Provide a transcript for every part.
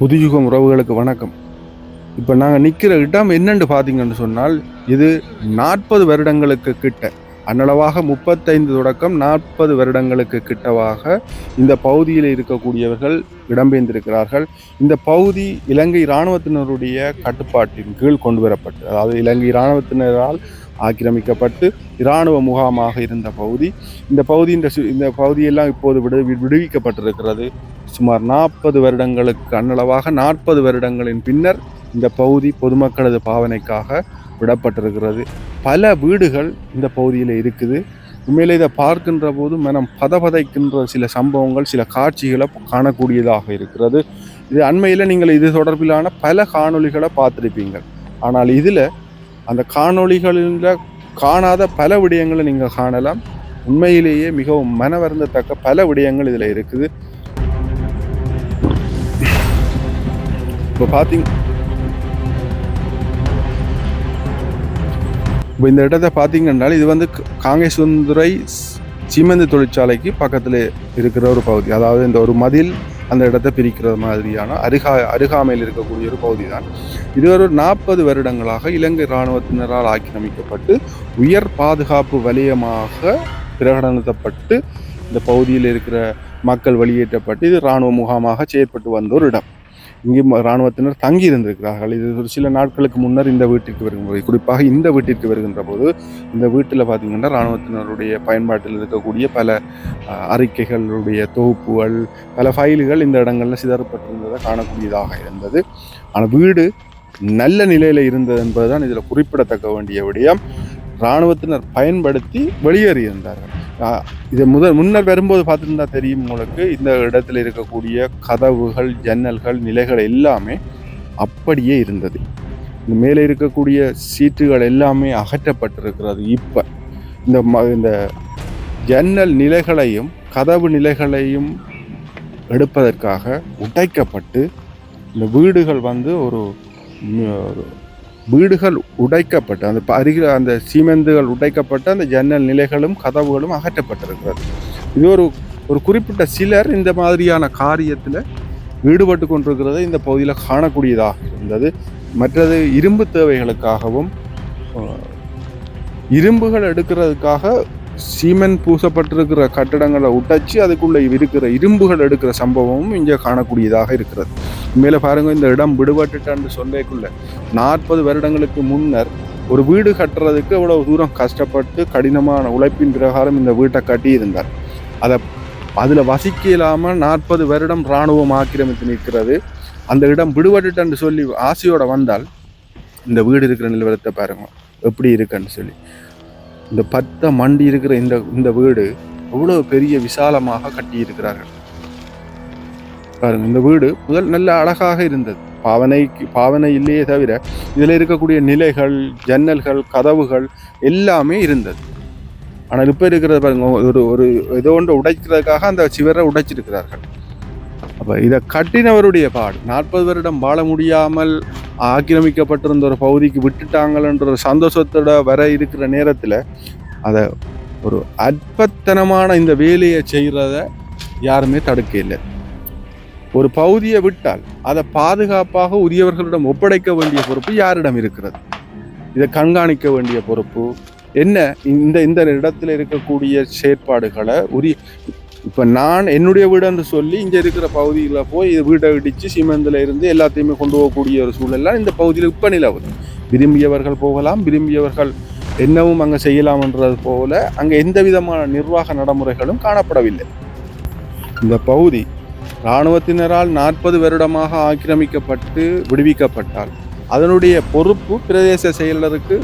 புதுயுகம் உறவுகளுக்கு வணக்கம். இப்போ நாங்கள் நிற்கிற இடம் என்னென்று பார்த்தீங்கன்னு சொன்னால் இது நாற்பது வருடங்களுக்கு கிட்ட அன்னளவாக முப்பத்தைந்து தொடக்கம் நாற்பது வருடங்களுக்கு கிட்டவாக இந்த பகுதியில் இருக்கக்கூடியவர்கள் இடம்பெயர்ந்திருக்கிறார்கள். இந்த பகுதி இலங்கை இராணுவத்தினருடைய கட்டுப்பாட்டின் கீழ் கொண்டு வரப்பட்டு அதாவது இலங்கை இராணுவத்தினரால் ஆக்கிரமிக்கப்பட்டு இராணுவ முகாமாக இருந்த பகுதி. இந்த பகுதி இந்த சு- இந்த பகுதியெல்லாம் இப்போது விடு விடுவிக்கப்பட்டிருக்கிறது. சுமார் நாற்பது வருடங்களுக்கு அன்னளவாக நாற்பது வருடங்களின் பின்னர் இந்த பகுதி பொதுமக்களது பாவனைக்காக விடப்பட்டிருக்கிறது. பல வீடுகள் இந்த பகுதியில் இருக்குது. உண்மையிலே இதை பார்க்கின்ற போது மனம் பதபதைக்கின்ற சில சம்பவங்கள் சில காட்சிகளை காணக்கூடியதாக இருக்கிறது. இது அண்மையில் நீங்கள் இது தொடர்பிலான பல காணொளிகளை பார்த்துருப்பீங்க ஆனால் இதில் அந்த காணொளிகளில் காணாத பல விடயங்களை நீங்கள் காணலாம். உண்மையிலேயே மிகவும் மனவருந்தத்தக்க பல விடயங்கள் இதில் இருக்குது. இப்போ பார்த்தீங்க இப்போ இந்த இடத்த பார்த்தீங்கன்னா இது வந்து க- சீமந்து தொழிற்சாலைக்கு பக்கத்தில் இருக்கிற ஒரு பகுதி. அதாவது இந்த ஒரு மதில் அந்த இடத்தை பிரிக்கிற மாதிரியான அருகா அருகாமையில் இருக்கக்கூடிய ஒரு பகுதி தான் இது ஒரு நாற்பது வருடங்களாக இலங்கை இராணுவத்தினரால் ஆக்கிரமிக்கப்பட்டு உயர் பாதுகாப்பு வலயமாக பிரகடனத்தப்பட்டு இந்த பகுதியில் இருக்கிற மக்கள் வெளியேற்றப்பட்டு இது இராணுவ முகாமாக செயற்பட்டு வந்த ஒரு இடம். இங்கே இராணுவத்தினர் தங்கி இருந்திருக்கிறார்கள். இது ஒரு சில நாட்களுக்கு முன்னர் இந்த வீட்டிற்கு வருகின்ற குறிப்பாக இந்த வீட்டிற்கு வருகின்ற போது இந்த வீட்டில் பார்த்தீங்கன்னா இராணுவத்தினருடைய பயன்பாட்டில் இருக்கக்கூடிய பல அறிக்கைகளுடைய தொகுப்புகள் பல ஃபைல்கள் இந்த இடங்களில் சிதறப்பட்டிருந்ததை காணக்கூடியதாக இருந்தது. ஆனால் வீடு நல்ல நிலையில் இருந்தது என்பதுதான் இதில் குறிப்பிடத்தக்க வேண்டிய விடயம். இராணுவத்தினர் பயன்படுத்தி வெளியேறியிருந்தார்கள். இது முதல் முன்னர் வரும்போது பார்த்துருந்தா தெரியும் உங்களுக்கு. இந்த இடத்துல இருக்கக்கூடிய கதவுகள் ஜன்னல்கள் நிலைகள் எல்லாமே அப்படியே இருந்தது. இந்த மேலே இருக்கக்கூடிய சீட்டுகள் எல்லாமே அகற்றப்பட்டிருக்கிறது இப்போ. இந்த ம இந்த ஜன்னல் நிலைகளையும் கதவு நிலைகளையும் எடுப்பதற்காக உடைக்கப்பட்டு இந்த வீடுகள் வந்து ஒரு வீடுகள் உடைக்கப்பட்டு அந்த அருகில் அந்த சீமெந்துகள் உடைக்கப்பட்டு அந்த ஜன்னல் நிலைகளும் கதவுகளும் அகற்றப்பட்டிருக்கிறது. இது ஒரு ஒரு குறிப்பிட்ட சிலர் இந்த மாதிரியான காரியத்தில் ஈடுபட்டு கொண்டிருக்கிறத இந்த பகுதியில் காணக்கூடியதாக இருந்தது. மற்றது இரும்பு தேவைகளுக்காகவும் இரும்புகள் எடுக்கிறதுக்காக சீமெண்ட் பூசப்பட்டிருக்கிற கட்டடங்களை உடைச்சு அதுக்குள்ளே இருக்கிற இரும்புகள் எடுக்கிற சம்பவமும் இங்கே காணக்கூடியதாக இருக்கிறது. மேலே பாருங்க இந்த இடம் விடுபட்டுட்டான்னு சொல்லக்குள்ள நாற்பது வருடங்களுக்கு முன்னர் ஒரு வீடு கட்டுறதுக்கு இவ்வளவு தூரம் கஷ்டப்பட்டு கடினமான உழைப்பின் பிரகாரம் இந்த வீட்டை கட்டியிருந்தார். அதை அதில் வசிக்க இல்லாமல் நாற்பது வருடம் இராணுவம் ஆக்கிரமித்து நிற்கிறது. அந்த இடம் விடுபட்டுட்டன்னு சொல்லி ஆசையோடு வந்தால் இந்த வீடு இருக்கிற நிலவரத்தை பாருங்க எப்படி இருக்குன்னு சொல்லி. இந்த பத்தை மண்டி இருக்கிற இந்த இந்த வீடு அவ்வளோ பெரிய விசாலமாக கட்டியிருக்கிறார்கள். பாருங்க இந்த வீடு முதல் நல்ல அழகாக இருந்தது. பாவனைக்கு பாவனை இல்லையே தவிர இதில் இருக்கக்கூடிய நிலைகள் ஜன்னல்கள் கதவுகள் எல்லாமே இருந்தது. ஆனால் இப்போ இருக்கிறது பாருங்க ஒரு ஒரு ஏதோ ஒன்று உடைக்கிறதுக்காக அந்த சிவரை உடைச்சிருக்கிறார்கள். அப்போ இதை கட்டினவருடைய பாடு. நாற்பது வருடம் வாழ முடியாமல் ஆக்கிரமிக்கப்பட்டிருந்த ஒரு பகுதிக்கு விட்டுட்டாங்கன்ற ஒரு சந்தோஷத்தோட வர இருக்கிற நேரத்தில் அதை ஒரு அற்பத்தனமான இந்த வேலையை செய்கிறத யாருமே தடுக்க இல்லை. ஒரு பகுதியை விட்டால் அதை பாதுகாப்பாக உரியவர்களிடம் ஒப்படைக்க வேண்டிய பொறுப்பு யாரிடம் இருக்கிறது? இதை கண்காணிக்க வேண்டிய பொறுப்பு என்ன இந்த இந்த இடத்துல இருக்கக்கூடிய செயற்பாடுகளை உரிய இப்போ நான் என்னுடைய வீடுன்னு சொல்லி இங்கே இருக்கிற பகுதியில் போய் இது வீட்டை இடித்து சிமெந்தில் இருந்து எல்லாத்தையுமே கொண்டு போகக்கூடிய ஒரு சூழல்லாம் இந்த பகுதியில் இப்போ நிலவுது. விரும்பியவர்கள் போகலாம் விரும்பியவர்கள் என்னவும் அங்கே செய்யலாம்ன்றது போல அங்கே எந்த விதமான நிர்வாக நடைமுறைகளும் காணப்படவில்லை. இந்த பகுதி இராணுவத்தினரால் நாற்பது வருடமாக ஆக்கிரமிக்கப்பட்டு விடுவிக்கப்பட்டால் அதனுடைய பொறுப்பு பிரதேச செயலருக்கு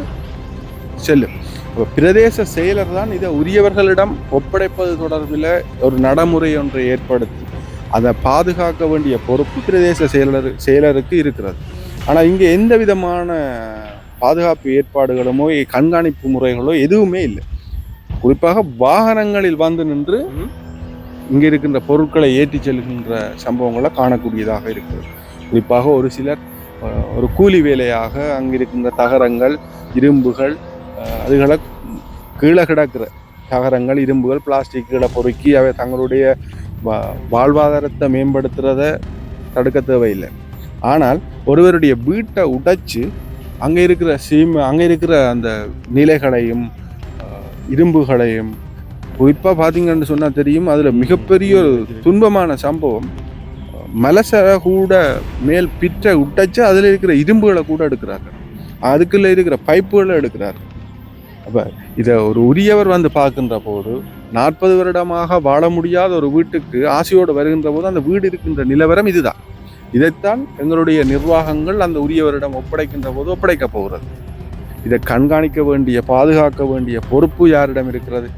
செல்லும். இப்போ பிரதேச செயலர் தான் இதை உரியவர்களிடம் ஒப்படைப்பது தொடர்பில் ஒரு நடைமுறை ஒன்றை ஏற்படுத்தி அதை பாதுகாக்க வேண்டிய பொறுப்பு பிரதேச செயலர் செயலருக்கு இருக்கிறது. ஆனால் இங்கே எந்த விதமான பாதுகாப்பு ஏற்பாடுகளுமோ கண்காணிப்பு முறைகளோ எதுவுமே இல்லை. குறிப்பாக வாகனங்களில் வந்து நின்று இங்கே இருக்கின்ற பொருட்களை ஏற்றி செல்கின்ற சம்பவங்களை காணக்கூடியதாக இருக்கிறது. குறிப்பாக ஒரு சிலர் ஒரு கூலி வேலையாக அங்கிருக்கின்ற தகரங்கள் இரும்புகள் அதுகளை கீழே கிடக்கிற தகரங்கள் இரும்புகள் பிளாஸ்டிக்குகளை பொறுக்கி அவை தங்களுடைய வா- வாழ்வாதாரத்தை மேம்படுத்துறத தடுக்க தேவையில்லை. ஆனால் ஒருவருடைய வீட்டை உடைச்சு அங்கே இருக்கிற சீம அங்கே இருக்கிற அந்த நிலைகளையும் இரும்புகளையும் குறிப்பாக பார்த்தீங்கன்னு சொன்னால் தெரியும் அதில் மிகப்பெரிய ஒரு துன்பமான சம்பவம் மலசரை கூட மேல் பிற்றை உடைச்சு அதில் இருக்கிற இரும்புகளை கூட எடுக்கிறார்கள். அதுக்குள்ள இருக்கிற பைப்புகளை எடுக்கிறார்கள். அப்போ இதை ஒரு உரியவர் வந்து பார்க்கின்ற போது நாற்பது வருடமாக வாழ முடியாத ஒரு வீட்டுக்கு ஆசையோடு வருகின்ற போது அந்த வீடு இருக்கின்ற நிலவரம் இதுதான். இதைத்தான் எங்களுடைய நிர்வாகங்கள் அந்த உரியவரிடம் ஒப்படைக்கின்ற போது ஒப்படைக்க போகிறது. இதை கண்காணிக்க வேண்டிய பாதுகாக்க வேண்டிய பொறுப்பு யாரிடம் இருக்கிறது?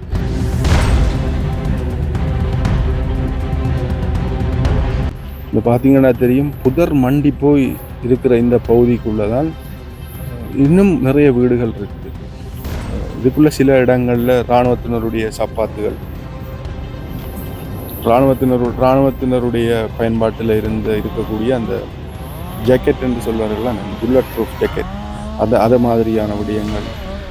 இந்த பார்த்தீங்கன்னா தெரியும் புதர் மண்டி போய் இருக்கிற இந்த பகுதிக்குள்ளே தான் இன்னும் நிறைய வீடுகள் இருக்குது இதுக்குள்ள சில இடங்களில் இராணுவத்தினருடைய சப்பாத்துகள் இராணுவத்தினர் இராணுவத்தினருடைய பயன்பாட்டில் இருந்து இருக்கக்கூடிய அந்த ஜாக்கெட் என்று சொல்வார்கள்ல புல்லட் ப்ரூஃப் ஜாக்கெட் அந்த அது மாதிரியான விடயங்கள்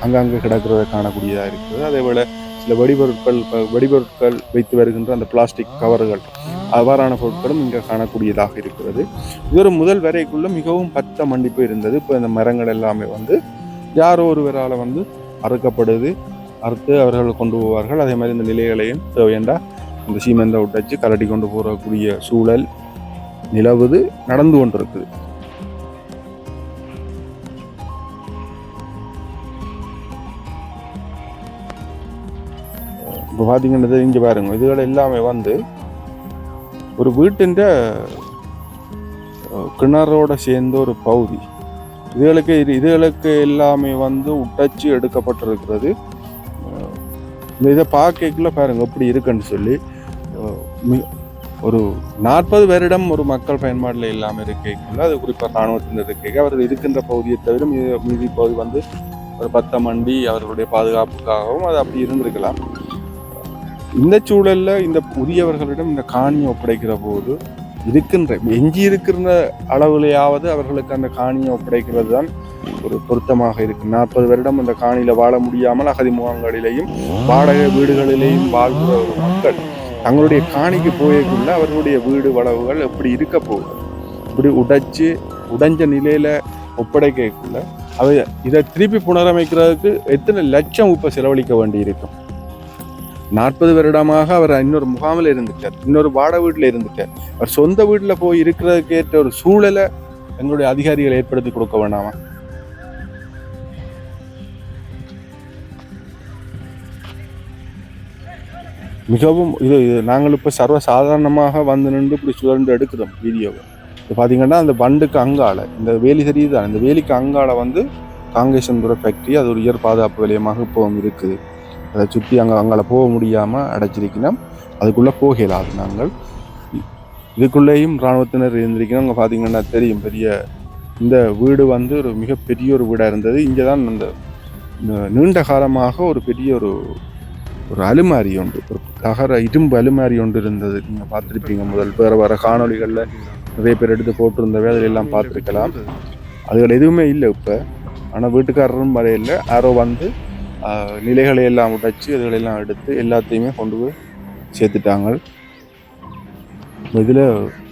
அங்கங்கே கிடக்கிறத காணக்கூடியதாக இருக்குது. அதே போல் சில வெடிபொருட்கள் இப்போ வெடிபொருட்கள் வைத்து வருகின்ற அந்த பிளாஸ்டிக் கவர்கள் அவ்வாறான பொருட்களும் இங்கே காணக்கூடியதாக இருக்கிறது. இது முதல் வரைக்குள்ள மிகவும் பத்த மண்டிப்பு இருந்தது. இப்போ இந்த மரங்கள் எல்லாமே வந்து யாரோ ஒருவரால் வந்து அறுக்கப்படுது. அறுத்து அவர்கள் கொண்டு போவார்கள். அதே மாதிரி இந்த நிலைகளையும் தேவையண்டா இந்த சீமெந்தை விட்டச்சு கலட்டி கொண்டு போகக்கூடிய சூழல் நிலவுது நடந்து கொண்டிருக்குது. இப்போ பார்த்தீங்கன்னா இங்கே பாருங்க இதுகள் எல்லாமே வந்து ஒரு வீட்டின் கிணறோட சேர்ந்த ஒரு பகுதி. இதுகளுக்கு இது இதுகளுக்கு எல்லாமே வந்து உடைச்சி எடுக்கப்பட்டிருக்கிறது. இந்த இதை பார்க்கல பாருங்க எப்படி இருக்குன்னு சொல்லி. ஒரு நாற்பது வருடம் ஒரு மக்கள் பயன்பாட்டில் இல்லாமல் இருக்கைக்குள்ள அது குறிப்பாக இராணுவத்தினர் இருக்கைக்கு அவர்கள் இருக்கின்ற பகுதியை தவிர மீதி மீதி பகுதி வந்து ஒரு பத்த மண்டி அவர்களுடைய பாதுகாப்புக்காகவும் அது அப்படி இருந்திருக்கலாம். இந்த சூழலில் இந்த புதியவர்களிடம் இந்த காணியை ஒப்படைக்கிற போது இருக்கின்ற எஞ்சி இருக்கிற அளவுலையாவது அவர்களுக்கு அந்த காணியை ஒப்படைக்கிறது தான் ஒரு பொருத்தமாக இருக்கு. நாற்பது வருடம் அந்த காணியில் வாழ முடியாமல் அகதி முகாம்களிலேயும் வாடகை வீடுகளிலேயும் வாழ்கிற ஒரு மக்கள் தங்களுடைய காணிக்கு போயக்குள்ள அவர்களுடைய வீடு வளவுகள் எப்படி இருக்க போகுது? இப்படி உடைச்சு உடைஞ்ச நிலையில ஒப்படைக்கக்குள்ள அவை இதை திருப்பி புனரமைக்கிறதுக்கு எத்தனை லட்சம் இப்போ செலவழிக்க வேண்டி இருக்கும் நாற்பது வருடமாக அவர் இன்னொரு முகாமில் இருந்துட்டார். இன்னொரு வாட வீட்டில் இருந்துட்டார். அவர் சொந்த வீட்டில் போய் இருக்கிறதுக்கு ஏற்ற ஒரு சூழலை எங்களுடைய அதிகாரிகள் ஏற்படுத்தி கொடுக்க வேண்டாமா மிகவும் இது இது நாங்கள் இப்போ சர்வ சாதாரணமாக வந்து நின்று இப்படி சுழன்று எடுக்கிறோம் வீடியோவை இப்போ பார்த்தீங்கன்னா அந்த பண்டுக்கு அங்கால இந்த வேலி தெரியுதான் இந்த வேலிக்கு அங்கால வந்து காங்கேசன்புர ஃபேக்ட்ரி அது ஒரு உயர் பாதுகாப்பு வலயமாக இப்போவும் இருக்குது. அதை சுற்றி அங்கே அங்கால போக முடியாமல் அடைச்சிருக்கணும். அதுக்குள்ளே போகலாது நாங்கள். இதுக்குள்ளேயும் இராணுவத்தினர் இருந்திருக்கணும். அங்கே பார்த்தீங்கன்னா தெரியும் பெரிய இந்த வீடு வந்து ஒரு மிகப்பெரிய ஒரு வீடாக இருந்தது. இங்கே தான் அந்த நீண்ட காலமாக ஒரு பெரிய ஒரு ஒரு அலுமாரி ஒன்று ஒரு தகர இரும்பு அலுமாரி ஒன்று இருந்தது. நீங்கள் பார்த்துருப்பீங்க முதல் வேறு வேறு காணொளிகளில் நிறைய பேர் எடுத்து போட்டிருந்த வேலைகள் எல்லாம் பார்த்துருக்கலாம். அதுகள் எதுவுமே இல்லை இப்போ. ஆனால் வீட்டுக்காரரும் வரையில் யாரோ வந்து நிலைகளை எல்லாம் உடைச்சு இதுகளெல்லாம் எடுத்து எல்லாத்தையுமே கொண்டு போய் சேர்த்துட்டாங்க இதில்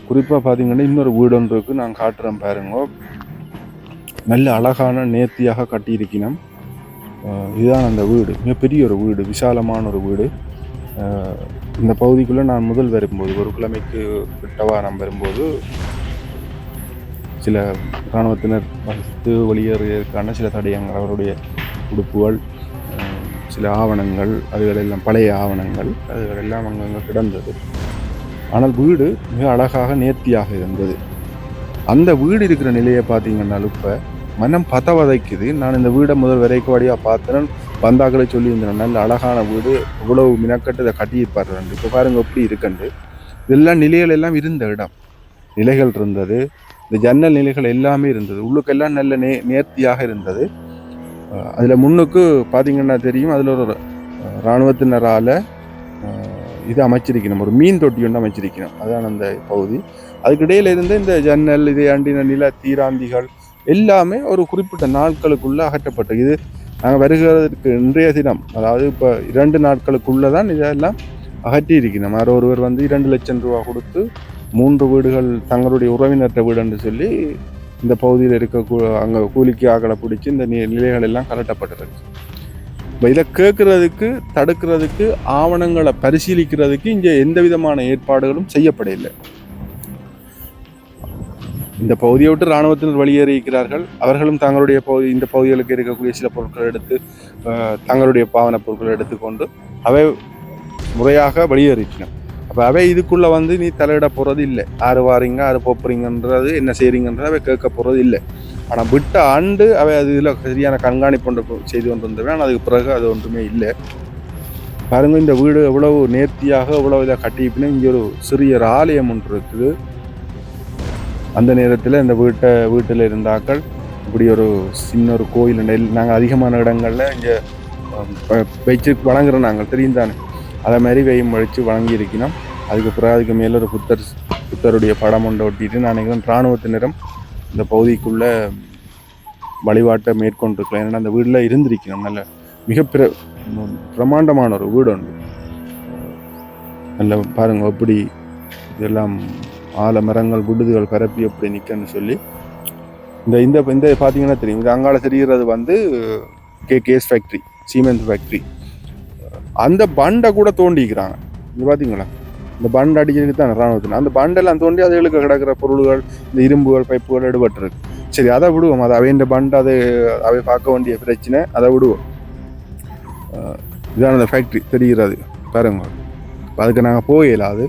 குறிப்பாக பார்த்தீங்கன்னா இன்னொரு வீடு ஒன்று இருக்குது நான் காட்டுறேன் பாருங்க. நல்ல அழகான நேர்த்தியாக கட்டியிருக்கணும். இதுதான் அந்த வீடு. மிகப்பெரிய ஒரு வீடு விசாலமான ஒரு வீடு. இந்த பகுதிக்குள்ளே நான் முதல் வரும்போது ஒரு கிழமைக்கு கிட்டவா நான் வரும்போது சில இராணுவத்தினர் வசித்து வெளியேறியதற்கான சில தடயங்கள் அவருடைய உடுப்புகள் சில ஆவணங்கள் அதுகளெல்லாம் பழைய ஆவணங்கள் அதுகளெல்லாம் அங்கங்கே கிடந்தது. ஆனால் வீடு மிக அழகாக நேர்த்தியாக இருந்தது. அந்த வீடு இருக்கிற நிலையை பார்த்தீங்கன்னா இப்போ மனம் பதவதைக்குது. நான் இந்த வீடை முதல் வரைக்கும் வழியாக பார்த்தேன். பந்தாக்களை சொல்லியிருந்தேன். நல்ல அழகான வீடு இவ்வளவு மினக்கட்டு இதை கட்டியிருப்பார் இப்போ பாருங்க எப்படி இருக்குண்டு. இதெல்லாம் நிலைகள் எல்லாம் இருந்த இடம். நிலைகள் இருந்தது. இந்த ஜன்னல் நிலைகள் எல்லாமே இருந்தது. உள்ளுக்கெல்லாம் நல்ல நே நேர்த்தியாக இருந்தது. அதில் முன்னுக்கு பார்த்தீங்கன்னா தெரியும் அதில் ஒரு இராணுவத்தினரால் இது அமைச்சிருக்கணும். ஒரு மீன் தொட்டி ஒன்று அமைச்சிருக்கணும். அதான் அந்த பகுதி. அதுக்கிடையில் இருந்து இந்த ஜன்னல் இதை அண்டின நில தீராந்திகள் எல்லாமே ஒரு குறிப்பிட்ட நாட்களுக்குள்ளே அகற்றப்பட்டது. இது நாங்கள் வருகிறதுக்கு இன்றைய தினம் அதாவது இப்போ இரண்டு நாட்களுக்குள்ளே தான் இதெல்லாம் அகற்றி இருக்கணும் வேறு ஒருவர் வந்து இரண்டு லட்சம் ரூபா கொடுத்து மூன்று வீடுகள் தங்களுடைய உறவினர்கிட்ட வீடுன்னு சொல்லி இந்த பகுதியில் இருக்க கூ- கூலிக்கு ஆக்களை பிடிச்சி இந்த நிலைகள் எல்லாம் கலட்டப்பட்டிருக்கு இப்போ இதை கேட்குறதுக்கு தடுக்கிறதுக்கு ஆவணங்களை பரிசீலிக்கிறதுக்கு இங்கே எந்த விதமான ஏற்பாடுகளும் செய்யப்படவில்லை. இந்த பகுதியை விட்டு இராணுவத்தினர் வெளியேறியிருக்கிறார்கள். அவர்களும் தங்களுடைய பகுதி இந்த பகுதிகளுக்கு இருக்கக்கூடிய சில பொருட்களை எடுத்து தங்களுடைய பாவனை பொருட்களை எடுத்துக்கொண்டு அவை முறையாக வெளியேறிட்டன அப்போ அவை இதுக்குள்ளே வந்து நீ தலையிட போகிறது இல்லை. ஆறு வாரீங்க ஆறு போப்புறீங்கன்றது என்ன செய்கிறீங்கன்றது அவை கேட்க போகிறது இல்லை. ஆனால் விட்ட ஆண்டு அவை அது இதில் சரியான கண்காணிப்பு ஒன்று செய்து கொண்டு ஆனால் அதுக்கு பிறகு அது ஒன்றுமே இல்லை. பாருங்க இந்த வீடு எவ்வளவு நேர்த்தியாக எவ்வளவு இதாக கட்டிப்பினா இங்கே ஒரு சிறிய ஒரு ஆலயம் ஒன்று இருக்குது. அந்த நேரத்தில் இந்த வீட்டை வீட்டில் இருந்தாக்கள் இப்படி ஒரு சின்ன ஒரு கோயில் நெல் நாங்கள் அதிகமான இடங்களில் இங்கே வச்சு வழங்குறோம் நாங்கள் தெரியும் தானே. அதை மாதிரி வெயும் வழித்து வணங்கி இருக்கணும் அதுக்கு பிறகு அதுக்கு மேலே ஒரு புத்தர் புத்தருடைய படம் ஒன்றை ஒட்டிட்டு நான் நினைக்கிறேன் இராணுவத்தினரும் இந்த பகுதிக்குள்ளே வழிபாட்டை மேற்கொண்டிருக்கலாம். ஏன்னா அந்த வீடில் இருந்திருக்கணும். நல்ல மிக பிர பிரமாண்டமான ஒரு வீடு ஒன்று. நல்ல பாருங்கள் எப்படி இதெல்லாம் ஆல மரங்கள் விடுதுகள் பரப்பி எப்படி நிற்கன்னு சொல்லி. இந்த இந்த இந்த பார்த்தீங்கன்னா தெரியும். இது அங்கால தெரிகிறது வந்து கே கேஸ் ஃபேக்ட்ரி சீமெண்ட் ஃபேக்ட்ரி. அந்த பண்டை கூட தோண்டிக்கிறாங்க. இது பார்த்தீங்களா இந்த பண்ட் அடிக்கிறதுக்கு தான் ராணுவத்தில் அந்த பண்டெல்லாம் தோண்டி அதுகளுக்கு கிடக்கிற பொருள்கள் இந்த இரும்புகள் பைப்புகள் எடுபட்டுருக்கு. சரி அதை விடுவோம். அது அவையின் பண்ட் அது அவை பார்க்க வேண்டிய பிரச்சனை அதை விடுவோம். இதான் இதான அந்த ஃபேக்ட்ரி தெரிகிறது பாருங்க. அதுக்கு நாங்கள் போகல அது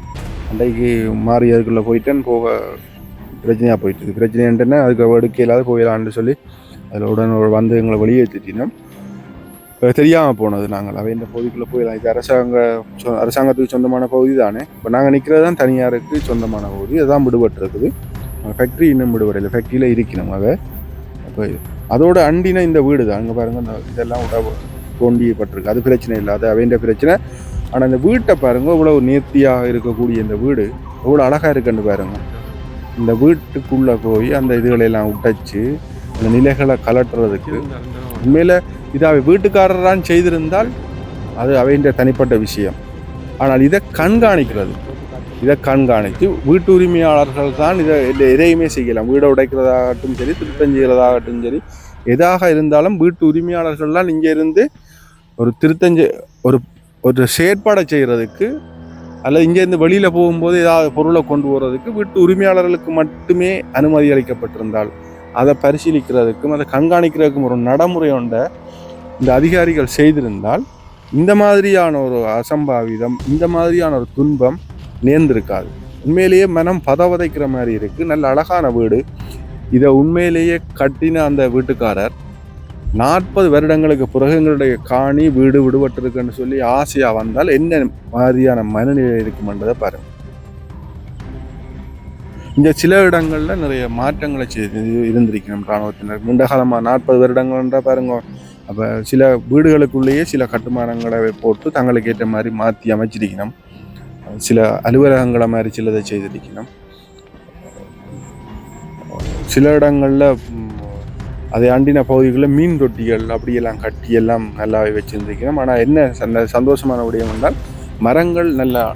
அன்றைக்கு மாறியதுக்குள்ளே போயிட்டேன்னு போக பிரச்சனையாக போயிட்டு பிரச்சனை என்னன்னா அதுக்கு எடுக்க இல்லாத போயிடலான்னு சொல்லி அதில் உடனே வந்து எங்களை வெளியேற்றிட்டினோம் தெரியாமல் போனது நாங்கள். அவை இந்த பகுதிக்குள்ளே போயிடலாம் இது அரசாங்க சொ- அரசாங்கத்துக்கு சொந்தமான பகுதி தானே. இப்போ நாங்கள் நிற்கிறது தான் தனியாருக்கு சொந்தமான பகுதி. அதுதான் விடுபட்டிருக்குது. ஃபேக்ட்ரி இன்னும் விடுபடலை. ஃபேக்ட்ரியில் இருக்கணும். அதை அப்போ அதோட அண்டின இந்த வீடு தான். அங்கே பாருங்கள் இந்த இதெல்லாம் உட தோண்டிப்பட்டிருக்கு அது பிரச்சனை இல்லை. அது அவைன்ற பிரச்சனை. ஆனால் இந்த வீட்டை பாருங்கள் இவ்வளோ நேர்த்தியாக இருக்கக்கூடிய இந்த வீடு. எவ்வளோ அழகாக இருக்குன்னு பாருங்கள் இந்த வீட்டுக்குள்ளே போய் அந்த இதுகளை எல்லாம் உடைச்சு அந்த நிலைகளை கலட்டுறதுக்கு உண்மையில் இது அவை வீட்டுக்காரரான் செய்திருந்தால் அது அவையின் தனிப்பட்ட விஷயம். ஆனால் இதை கண்காணிக்கிறது. இதை கண்காணித்து வீட்டு உரிமையாளர்கள் தான் இதை எதையுமே செய்யலாம். வீடை உடைக்கிறதாகட்டும் சரி திருத்தம் செய்கிறதாகட்டும் சரி எதாக இருந்தாலும் வீட்டு உரிமையாளர்கள்லாம் இங்கே இருந்து ஒரு திருத்தஞ்சு ஒரு ஒரு செயற்பாடை செய்கிறதுக்கு அல்லது இங்கேருந்து வெளியில் போகும்போது ஏதாவது பொருளை கொண்டு போகிறதுக்கு வீட்டு உரிமையாளர்களுக்கு மட்டுமே அனுமதி அளிக்கப்பட்டிருந்தால் அதை பரிசீலிக்கிறதுக்கும் அதை கண்காணிக்கிறதுக்கும் ஒரு நடைமுறை உண்டை. இந்த அதிகாரிகள் செய்திருந்தால் இந்த மாதிரியான ஒரு அசம்பாவிதம் இந்த மாதிரியான ஒரு துன்பம் நேர்ந்திருக்காது. உண்மையிலேயே மனம் பதவதைக்கிற மாதிரி இருக்குது நல்ல அழகான வீடு. இதை உண்மையிலேயே கட்டின அந்த வீட்டுக்காரர் நாற்பது வருடங்களுக்கு பிறகு எங்களுடைய காணி வீடு விடுபட்டிருக்குன்னு சொல்லி ஆசையாக வந்தால் என்ன மாதிரியான மனநிலை இருக்குமென்றதை பாருங்கள் இந்த சில இடங்களில் நிறைய மாற்றங்களை செய்து இருந்திருக்கணும் இராணுவத்தினர். நீண்ட காலமாக நாற்பது வருடங்கள்ன்ற பாருங்கள் அப்போ சில வீடுகளுக்குள்ளேயே சில கட்டுமானங்களை போட்டு தங்களுக்கு ஏற்ற மாதிரி மாற்றி அமைச்சிருக்கணும். சில அலுவலகங்களை மாதிரி சிலதை செய்திருக்கணும். சில இடங்களில் அதை அண்டின பகுதிகளில் மீன் தொட்டிகள் அப்படியெல்லாம் கட்டி எல்லாம் நல்லாவே வச்சுருந்துருக்கணும். ஆனால் என்ன சந்த- சந்தோஷமான விடயம் என்றால் மரங்கள் நல்ல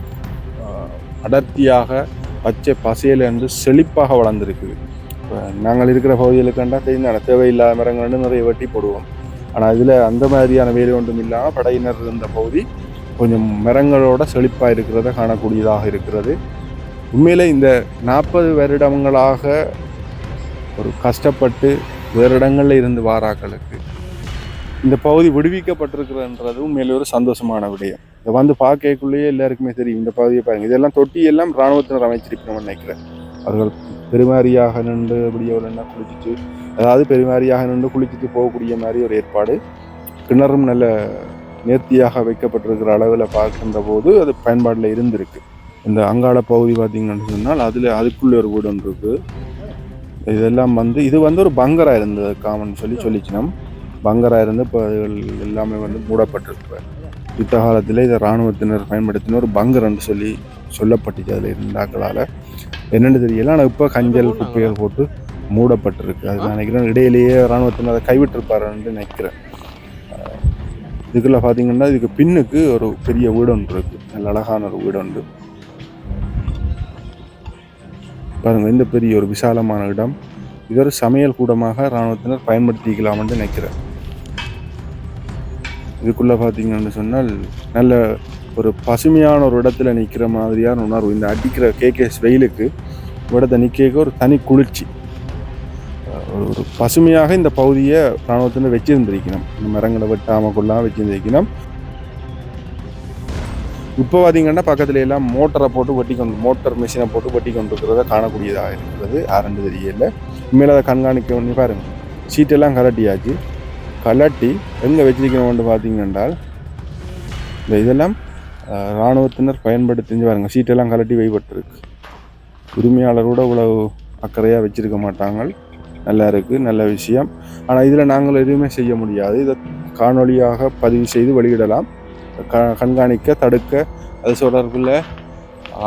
அடர்த்தியாக பச்சை பசையில் என்று செழிப்பாக வளர்ந்துருக்குது. இப்போ நாங்கள் இருக்கிற பகுதிகளுக்கு கண்டா தெரிந்தான தேவையில்லாத மரங்கள் நிறைய வெட்டி போடுவோம். ஆனால் இதில் அந்த மாதிரியான வேலை ஒன்றும் இல்லாமல் படையினர் இருந்த பகுதி கொஞ்சம் மரங்களோட செழிப்பாக இருக்கிறத காணக்கூடியதாக இருக்கிறது. உண்மையிலே இந்த நாற்பது வருடங்களாக ஒரு கஷ்டப்பட்டு வேறு இடங்களில் இருந்து வாராக்களுக்கு இந்த பகுதி விடுவிக்கப்பட்டிருக்கிறதுன்றதும் உண்மையிலே ஒரு சந்தோஷமான விடயம். இதை வந்து பார்க்கக்குள்ளேயே எல்லாருக்குமே தெரியும். இந்த பகுதியை பாருங்க. இதெல்லாம் தொட்டி எல்லாம் இராணுவத்தினர் அமைச்சிருக்கணும்னு நினைக்கிறேன். அவர்கள் பெருமாரியாக நின்று அப்படியே என்ன குளிச்சுட்டு அதாவது பெருமாரியாக நின்று குளிச்சுட்டு போகக்கூடிய மாதிரி ஒரு ஏற்பாடு. கிணறும் நல்ல நேர்த்தியாக வைக்கப்பட்டிருக்கிற அளவில் பார்க்கின்ற போது அது பயன்பாட்டில் இருந்திருக்கு. இந்த அங்காள பகுதி பார்த்திங்கன்னு சொன்னால் அதில் அதுக்குள்ளே ஒரு வீடு ஒன்று இருக்குது இதெல்லாம் வந்து இது வந்து ஒரு பங்கராக இருந்தது காமன் சொல்லி சொல்லிச்சினோம் பங்கராக இருந்து இப்போ அதுகள் எல்லாமே வந்து மூடப்பட்டிருக்கு. யுத்த காலத்தில் இதை இராணுவத்தினர் பயன்படுத்தின ஒரு பங்கர்ன்னு சொல்லி சொல்லப்பட்டுச்சு அதில் இருந்தாக்களால் என்னென்னு தெரியல ஆனால் இப்போ கஞ்சல் குப்பைகள் போட்டு மூடப்பட்டிருக்கு. அது நான் நினைக்கிறேன் இடையிலேயே இராணுவத்தினர் அதை கைவிட்டிருப்பாருன்னு நினைக்கிறேன். அஹ் இதுக்குள்ள பார்த்தீங்கன்னா இதுக்கு பின்னுக்கு ஒரு பெரிய வீடு ஒன்று இருக்குது நல்ல அழகான ஒரு வீடு உண்டு பாருங்கள் இந்த பெரிய ஒரு விசாலமான இடம். இது ஒரு சமையல் கூடமாக இராணுவத்தினர் பயன்படுத்திக்கலாம்னு நினைக்கிறேன். இதுக்குள்ளே பார்த்தீங்கன்னு சொன்னால் நல்ல ஒரு பசுமையான ஒரு இடத்துல நிற்கிற மாதிரியான உணர்வு. இந்த அடிக்கிற கேகேஎஸ் வெயிலுக்கு இடத்த நிற்க ஒரு தனி குளிர்ச்சி. ஒரு பசுமையாக இந்த பகுதியை இராணுவத்தினர் வச்சிருந்திருக்கணும். இந்த மரங்களை வெட்டாமல் கொள்ளாமல் வச்சிருந்திருக்கணும். இப்போ பார்த்தீங்கன்னா பக்கத்துல எல்லாம் மோட்டரை போட்டு வெட்டி கொண்டு மோட்டார் மிஷினை போட்டு வெட்டி கொண்டிருக்கிறத காணக்கூடியதாக இருக்கிறது. ஆரண்டு தெரியல இனிமேல் அதை கண்காணிக்க பண்ணி பாருங்க. சீட்டெல்லாம் கலட்டியாச்சு கலட்டி எங்கே வச்சிருக்கணும்னு பார்த்தீங்கன்றால் இந்த இதெல்லாம் இராணுவத்தினர் பயன்படுத்தி பாருங்க. சீட்டெல்லாம் கலட்டி வைப்பட்டிருக்கு உரிமையாளரோட இவ்வளவு அக்கறையாக வச்சிருக்க மாட்டாங்க. நல்லா இருக்குது நல்ல விஷயம். ஆனால் இதில் நாங்கள் எதுவுமே செய்ய முடியாது. இதை காணொலியாக பதிவு செய்து வெளியிடலாம். க கண்காணிக்க தடுக்க அது தொடர்பில்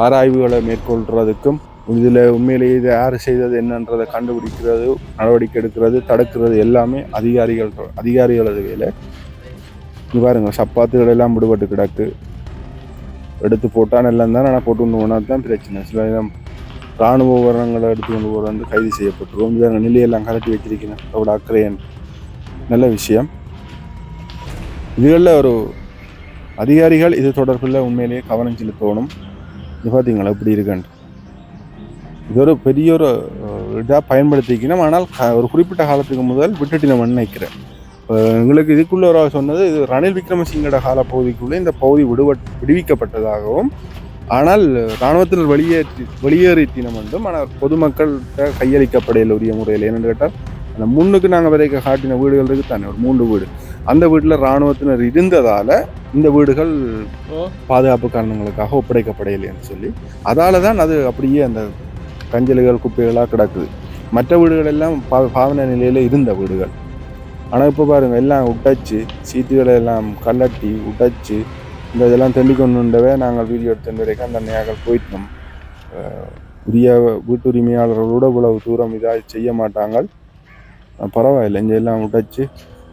ஆராய்வுகளை மேற்கொள்கிறதுக்கும் இதில் உண்மையிலேயே இது யார் செய்தது என்னன்றதை கண்டுபிடிக்கிறது நடவடிக்கை எடுக்கிறது தடுக்கிறது எல்லாமே அதிகாரிகள் அதிகாரிகளது வேலை. பாருங்க சப்பாத்துகள் எல்லாம் விடுபட்டு கிடக்கு. எடுத்து போட்டால் நல்லா தான் ஆனால் போட்டு ஒன்று தான் பிரச்சனை சில இராணுவ உபகரணங்களை எடுத்து கொண்டு போகிற வந்து கைது செய்யப்பட்டுருவோம் இவங்க நிலையெல்லாம் கலட்டி வச்சிருக்கிறேன். அவரோட அக்கறையன். நல்ல விஷயம். இதுகளில் ஒரு அதிகாரிகள் இது தொடர்பில் உண்மையிலேயே கவனம் செலுத்தணும். இது பார்த்தீங்களா இப்படி இருக்குன்னு இது ஒரு பெரிய ஒரு இதாக பயன்படுத்திக்கணும். ஆனால் ஒரு குறிப்பிட்ட காலத்துக்கு முதல் விட்டுட்டு நம்ம நினைக்கிறேன். எங்களுக்கு இதுக்குள்ளே ஒரு சொன்னது இது ரணில் விக்ரமசிங்கோட காலப்பகுதிக்குள்ளே இந்த பகுதி விடுவ விடுவிக்கப்பட்டதாகவும் ஆனால் இராணுவத்தினர் வெளியேற்றி வெளியேறிட்டினம் என்றும் ஆனால் பொதுமக்கள்கிட்ட கையளிக்கப்படையில் உரிய முறையில் என்னென்னு கேட்டால் அந்த முன்னுக்கு நாங்கள் வரைக்கும் காட்டின வீடுகள் இருக்கு தானே ஒரு மூன்று வீடு. அந்த வீட்டில் இராணுவத்தினர் இருந்ததால் இந்த வீடுகள் பாதுகாப்பு காரணங்களுக்காக ஒப்படைக்கப்படையில்லைன்னு சொல்லி அதால தான் அது அப்படியே அந்த கஞ்சல்கள் குப்பைகளாக கிடக்குது. மற்ற வீடுகள் எல்லாம் பா பாவன நிலையில் இருந்த வீடுகள். ஆனால் இப்போ பாருங்க எல்லாம் உடைச்சு சீட்டுகளை எல்லாம் கலட்டி உடைச்சு இந்த இதெல்லாம் தெள்ளி நாங்கள் வீடியோ எடுத்து வரைக்கும் அந்த நேர்கள் போயிட்டோம். உரிய வீட்டுரிமையாளர்களோட இவ்வளவு தூரம் இதாக செய்ய மாட்டாங்க. பரவாயில்லை இங்கே எல்லாம் உடைச்சு.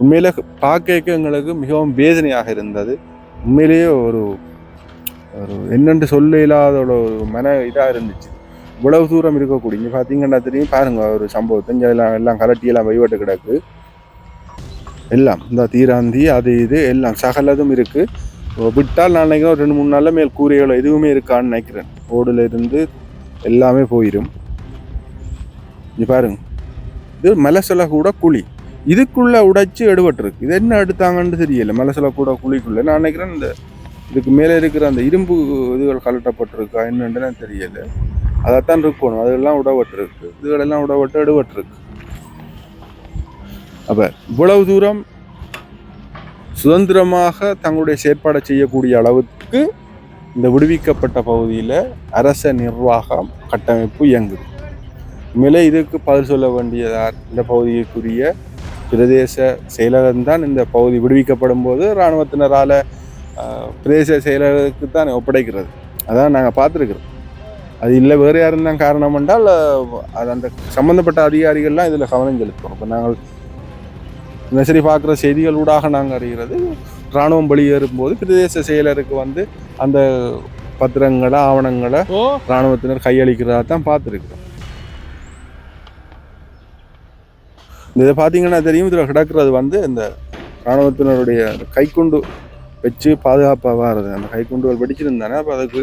உண்மையில் பார்க்க எங்களுக்கு மிகவும் வேதனையாக இருந்தது. உண்மையிலேயே ஒரு ஒரு என்னென்று சொல்ல இல்லாத ஒரு மன இதாக இருந்துச்சு. இவ்வளவு தூரம் இருக்கக்கூடிய இங்கே பார்த்தீங்கன்னா தெரியும் பாருங்கள் ஒரு சம்பவத்தை. இங்கே எல்லாம் எல்லாம் கலட்டியெல்லாம் எல்லாம் கிடக்கு. எல்லாம் இந்த தீராந்தி அது இது எல்லாம் சகலதும் இருக்குது விட்டால் நான் நினைக்கிறேன் ஒரு ரெண்டு மூணு நாளில் மேல் கூரைகளோ எதுவுமே இருக்கான்னு நினைக்கிறேன். ஓடுல இருந்து எல்லாமே போயிடும் இங்க பாருங்க. இது மலசல கூட குழி. இதுக்குள்ளே உடைச்சி எடுபட்டுருக்கு. இது என்ன எடுத்தாங்கன்னு தெரியல. மலசல கூட குழிக்குள்ளே. நான் நினைக்கிறேன் இந்த இதுக்கு மேலே இருக்கிற அந்த இரும்பு இதுகள் கலட்டப்பட்டிருக்கா என்னன்னு தெரியல. அதைத்தான் இருக்கணும் அதெல்லாம் உடவட்டிருக்கு இதுகளெல்லாம் உடவட்டு எடுபட்டிருக்கு. அப்போ இவ்வளவு தூரம் சுதந்திரமாக தங்களுடைய செயற்பாடை செய்யக்கூடிய அளவுக்கு இந்த விடுவிக்கப்பட்ட பகுதியில் அரச நிர்வாகம் கட்டமைப்பு இயங்குது. உண்மையிலே இதுக்கு பதில் சொல்ல வேண்டியதார் இந்த பகுதிக்குரிய பிரதேச செயலகம் தான் இந்த பகுதி விடுவிக்கப்படும் போது இராணுவத்தினரால் பிரதேச செயலகத்துக்கு தான் ஒப்படைக்கிறது. அதான் நாங்கள் பார்த்துருக்குறோம். அது இல்லை வேறு யாரும் தான் காரணம் என்றால் அது அந்த சம்மந்தப்பட்ட அதிகாரிகள்லாம் இதில் கவனம் செலுத்தணும் இப்போ நாங்கள் தினசரி பார்க்குற செய்திகள் ஊடாக நாங்கள் அறிகிறது. இராணுவம் வெளியேறும் போது பிரதேச செயலருக்கு வந்து அந்த பத்திரங்களை ஆவணங்களை இராணுவத்தினர் கையளிக்கிறதா தான் பார்த்துருக்குறோம். இந்த இதை பார்த்தீங்கன்னா தெரியும். இதில் கிடக்கிறது வந்து இந்த இராணுவத்தினருடைய கைக்குண்டு வச்சு பாதுகாப்பாக வாரது அந்த கைக்குண்டுகள் வெடிச்சிருந்தானே அப்போ அதுக்கு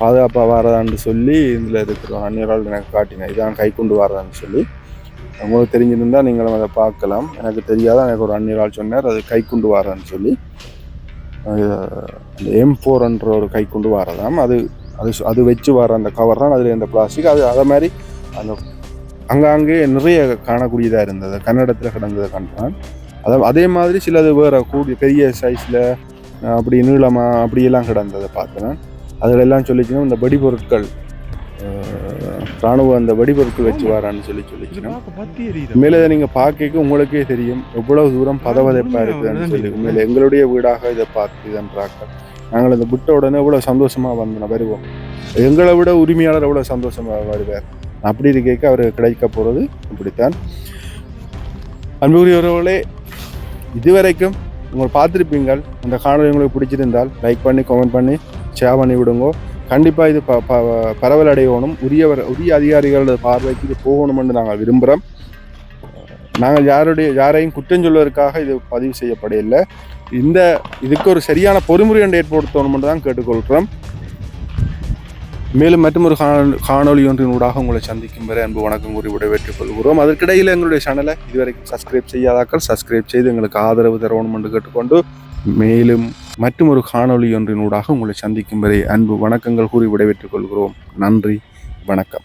பாதுகாப்பாக வாரதான்னு சொல்லி இதில் இருக்கிறோம் அந்நியரால் எனக்கு காட்டினேன் இதான் கைக்குண்டு வாரதான்னு சொல்லி உங்களுக்கு தெரிஞ்சிருந்தால் நீங்களும் அதை பார்க்கலாம். எனக்கு தெரியாத? எனக்கு ஒரு அந்நியரால் சொன்னார் அது கை கொண்டு வாரன்னு சொல்லி. அந்த எம் ஃபோர்ன்ற ஒரு கொண்டு வாரதாம் அது அது அது வச்சு வர அந்த கவர் தான் அதில் இந்த பிளாஸ்டிக் அது அதை மாதிரி அந்த அங்கங்கே நிறைய காணக்கூடியதாக இருந்தது. கன்னடத்தில் கிடந்ததை கண்டான் அதை அதே மாதிரி சிலது வேறு கூடிய பெரிய சைஸில் அப்படி நீளமாக அப்படியெல்லாம் கிடந்ததை பார்த்தேன். அதிலெல்லாம் சொல்லிச்சுன்னா இந்த வெடிபொருட்கள் ராணுவம் அந்த வெடிபொருட்கள் வச்சு வரான்னு சொல்லி சொல்லிக்கணும் மேலே இதை நீங்க பார்க்க உங்களுக்கே தெரியும். எவ்வளவு தூரம் பதவதைப்பா இருக்குதுன்னு சொல்லி. உண்மையில எங்களுடைய வீடாக இதை பார்த்து நாங்கள் இந்த விட்ட உடனே எவ்வளவு சந்தோஷமா வந்து வருவோம். எங்களை விட உரிமையாளர் எவ்வளோ சந்தோஷமா வருவார். அப்படி இருக்க அவர் கிடைக்க போகிறது இப்படித்தான். அன்புக்குரியவர்களே இதுவரைக்கும் உங்களை பார்த்துருப்பீங்கள். இந்த காணொலி உங்களுக்கு பிடிச்சிருந்தால் லைக் பண்ணி கமெண்ட் பண்ணி ஷேர் பண்ணி விடுங்க. கண்டிப்பாக இது ப ப- பரவலடையணும் உரியவர் உரிய அதிகாரிகளோட பார்வைக்கு இது போகணும்னு நாங்கள் விரும்புகிறோம் நாங்கள் யாருடைய யாரையும் குற்றம் சொல்வதற்காக இது பதிவு செய்யப்படையில்லை இந்த இதுக்கு ஒரு சரியான பொறுமுறை ஒன்று ஏற்படுத்தணும்னு தான் கேட்டுக்கொள்கிறோம். மேலும் மற்றொரு காணொலி காணொலி ஒன்றின் ஊடாக உங்களை சந்திக்கும் வரை அன்பு வணக்கம் கூறி விடைபெற்றுக் கொள்கிறோம். அதற்கிடையில் எங்களுடைய சேனலை இதுவரைக்கும் சப்ஸ்கிரைப் செய்யாதாக்கள் சப்ஸ்கிரைப் செய்து எங்களுக்கு ஆதரவு தரணும் என்று கேட்டுக்கொண்டு மேலும் மற்றும் ஒரு காணொளி ஒன்றினூடாக உங்களை சந்திக்கும் வரை அன்பு வணக்கங்கள் கூறி விடைபெற்றுக் கொள்கிறோம். நன்றி வணக்கம்.